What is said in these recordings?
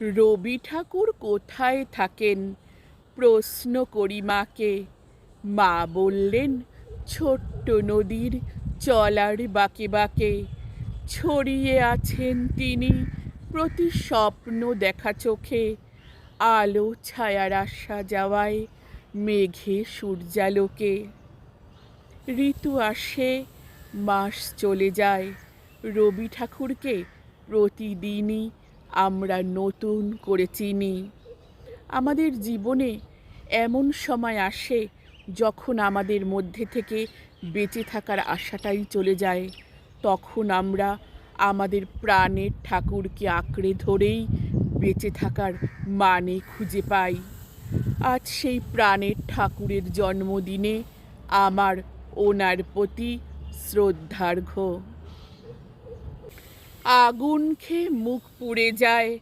রবি ঠাকুর কোথায় থাকেন? প্রশ্ন করি মাকে। মা বললেন, ছোট্ট নদীর চলার বাঁকে বাঁকে ছড়িয়ে আছেন তিনি। প্রতি স্বপ্ন দেখা চোখে, আলো ছায়ার আসা যাওয়ায় মেঘে সূর্যালোকে। ঋতু আসে, মাস চলে যায়। রবি ঠাকুরকে প্রতিদিনই আমরা নতুন করে চিনি। আমাদের জীবনে এমন সময় আসে যখন আমাদের মধ্যে থেকে বেঁচে থাকার আশাটাই চলে যায়। তখন আমরা আমাদের প্রাণের ঠাকুরকে আঁকড়ে ধরেই বেঁচে থাকার মানে খুঁজে পাই। আজ সেই প্রাণের ঠাকুরের জন্মদিনে আমার ওনার প্রতি শ্রদ্ধার্ঘ আগুন খেয়ে মুখ পুড়ে যায়,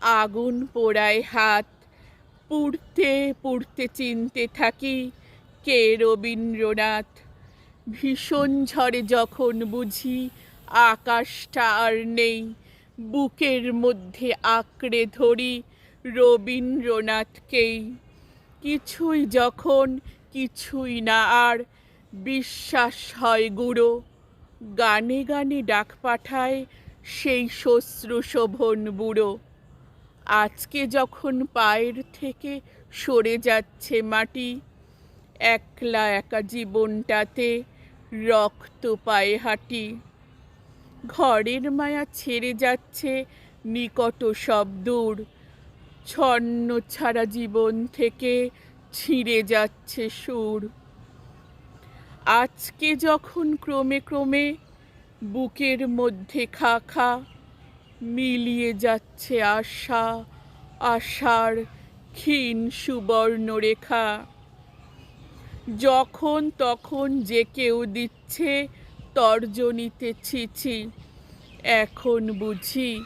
আগুন পোড়ায় হাত। পুড়তে পুড়তে চিনতে থাকি কে রবীন্দ্রনাথ। ভীষণ ঝড়ে যখন বুঝি আকাশটা আর নেই, বুকের মধ্যে আঁকড়ে ধরি রবীন্দ্রনাথকেই। কিছুই যখন, কিছুই না আর বিশ্বাস হয় গুঁড়ো। গানে গানে ডাক পাঠায় সেই শ্বশ্রু শোভন বুড়ো। আজকে যখন পায়ের থেকে সরে যাচ্ছে মাটি, একলা একা জীবনটাতে রক্ত পায়ে হাঁটি। ঘরের মায়া ছেড়ে যাচ্ছে নিকট সব দূর। ছন্ন ছাড়া জীবন থেকে ছিঁড়ে যাচ্ছে সুর। আজকে যখন ক্রমে ক্রমে বুকের মধ্যে খা খা মিলিয়ে যাচ্ছে আশা, আশার ক্ষীণ সুবর্ণ রেখা যখন তখন যে কেউ দিচ্ছে তর্জনীতে ছিছি এখন বুঝি,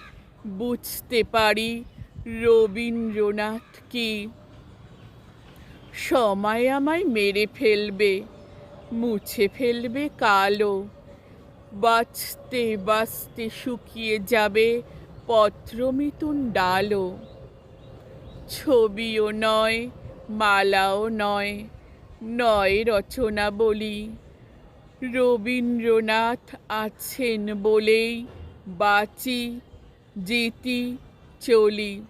বুঝতে পারি রবীন্দ্রনাথ কি। সময় আমায় মেরে ফেলবে, মুছে ফেলবে কালো। বাঁচতে বাঁচতে শুকিয়ে যাবে পত্রমিতুন ডালও। ছবিও নয়, মালাও নয় নয় রচনা বলি রবীন্দ্রনাথ আছেন বলেই বাঁচি, জিতি, চলি।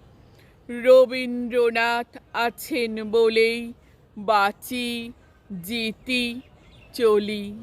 রবীন্দ্রনাথ আছেন বলেই বাঁচি, জিতি, চলি।